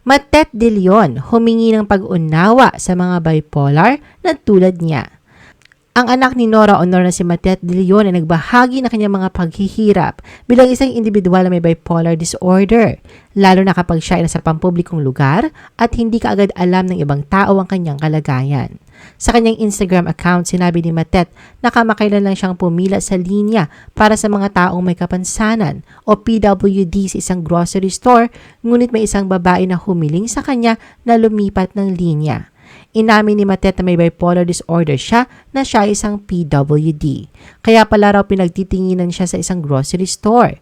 Matet de Leon humingi ng pag-unawa sa mga bipolar na tulad niya. Ang anak ni Nora Honor na si Matet de Leon ay nagbahagi na kanyang mga paghihirap bilang isang individual na may bipolar disorder, lalo na kapag siya ay nasa pampublikong lugar at hindi kaagad alam ng ibang tao ang kanyang kalagayan. Sa kanyang Instagram account, sinabi ni Matet na kamakailan lang siyang pumila sa linya para sa mga taong may kapansanan o PWD sa isang grocery store, ngunit may isang babae na humiling sa kanya na lumipat ng linya. Inamin ni Matet na may bipolar disorder siya na siya ay isang PWD. Kaya pala raw pinagtitinginan siya sa isang grocery store.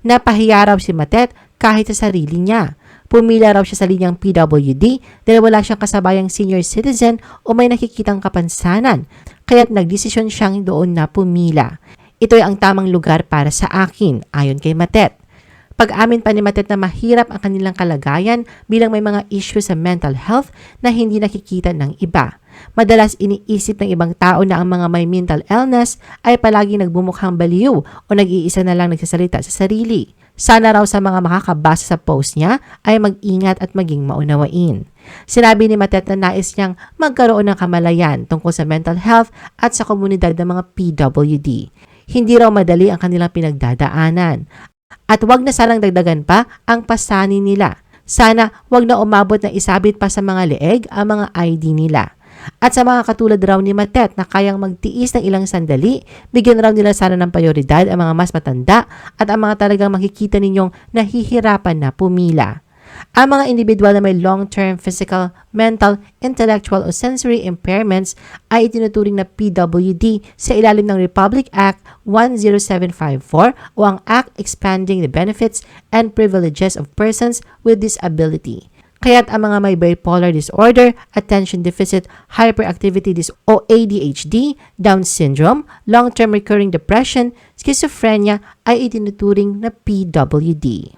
Napahiya raw si Matet kahit sa sarili niya. Pumila raw siya sa linyang PWD dahil wala siyang kasabayang senior citizen o may nakikitang kapansanan. Kaya't nagdesisyon siyang doon na pumila. Ito ay ang tamang lugar para sa akin, ayon kay Matet. Pag-amin pa ni Matet na mahirap ang kanilang kalagayan bilang may mga issue sa mental health na hindi nakikita ng iba. Madalas iniisip ng ibang tao na ang mga may mental illness ay palagi nagbumukhang baliw o nag-iisa na lang nagsasalita sa sarili. Sana raw sa mga makakabasa sa post niya ay mag-ingat at maging maunawain. Sinabi ni Matet na nais niyang magkaroon ng kamalayan tungkol sa mental health at sa komunidad ng mga PWD. Hindi raw madali ang kanilang pinagdadaanan at wag na sanang dagdagan pa ang pasanin nila. Sana wag na umabot na isabit pa sa mga leeg ang mga ID nila. At sa mga katulad raw ni Matet na kayang magtiis ng ilang sandali, bigyan raw nila sana ng prioridad ang mga mas matanda at ang mga talagang makikita ninyong nahihirapan na pumila. Ang mga individual na may long-term physical, mental, intellectual o sensory impairments ay itinuturing na PWD sa ilalim ng Republic Act 10754 o ang Act Expanding the Benefits and Privileges of Persons with Disability. Kaya't ang mga may bipolar disorder, attention deficit hyperactivity dis o ADHD, Down syndrome, long-term recurring depression, schizophrenia ay itinuturing na PWD.